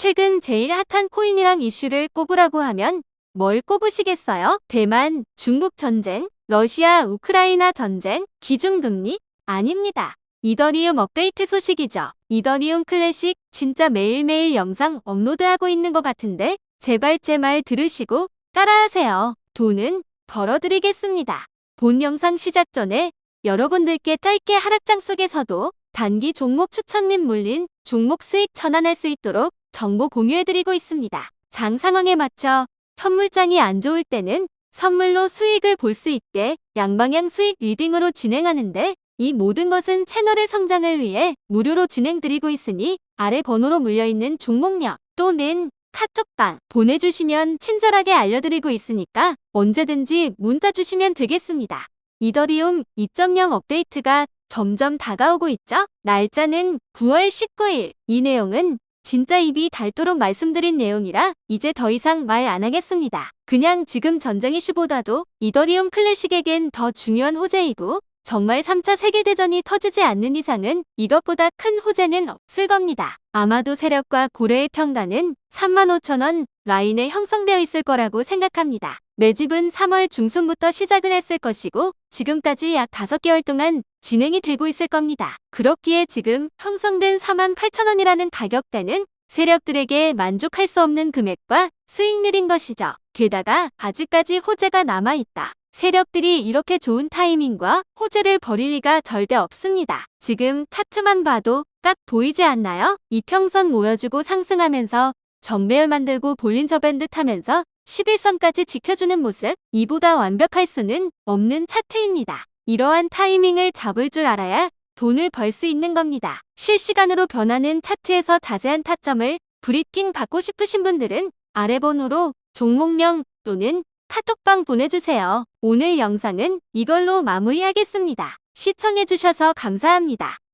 최근 제일 핫한 코인이랑 이슈를 꼽으라고 하면 뭘 꼽으시겠어요? 대만, 중국 전쟁, 러시아, 우크라이나 전쟁, 기준금리? 아닙니다. 이더리움 업데이트 소식이죠. 이더리움 클래식 진짜 매일매일 영상 업로드하고 있는 것 같은데 제발 제 말 들으시고 따라하세요. 돈은 벌어드리겠습니다. 본 영상 시작 전에 여러분들께 짧게 하락장 속에서도 단기 종목 추천 및 물린 종목 수익 전환할 수 있도록 정보 공유해드리고 있습니다. 장 상황에 맞춰 현물장이 안 좋을 때는 선물로 수익을 볼 수 있게 양방향 수익 리딩으로 진행하는데 이 모든 것은 채널의 성장을 위해 무료로 진행드리고 있으니 아래 번호로 물려있는 종목명 또는 카톡방 보내주시면 친절하게 알려드리고 있으니까 언제든지 문자 주시면 되겠습니다. 이더리움 2.0 업데이트가 점점 다가오고 있죠? 날짜는 9월 19일. 이 내용은 진짜 입이 닳도록 말씀드린 내용이라 이제 더 이상 말 안 하겠습니다. 그냥 지금 전쟁 이슈보다도 이더리움 클래식에겐 더 중요한 호재이고 정말 3차 세계대전이 터지지 않는 이상은 이것보다 큰 호재는 없을 겁니다. 아마도 세력과 고래의 평단은 35,000원 라인에 형성되어 있을 거라고 생각합니다. 매집은 3월 중순부터 시작을 했을 것이고 지금까지 약 5개월 동안 진행이 되고 있을 겁니다. 그렇기에 지금 형성된 48,000원이라는 가격대는 세력들에게 만족할 수 없는 금액과 수익률인 것이죠. 게다가 아직까지 호재가 남아있다. 세력들이 이렇게 좋은 타이밍과 호재를 버릴 리가 절대 없습니다. 지금 차트만 봐도 딱 보이지 않나요? 이평선 모여주고 상승하면서 정배열 만들고 볼린저 밴드 타면서 11선까지 지켜주는 모습 이보다 완벽할 수는 없는 차트입니다. 이러한 타이밍을 잡을 줄 알아야 돈을 벌 수 있는 겁니다. 실시간으로 변하는 차트에서 자세한 타점을 브리핑 받고 싶으신 분들은 아래 번호로 종목명 또는 카톡방 보내주세요. 오늘 영상은 이걸로 마무리하겠습니다. 시청해주셔서 감사합니다.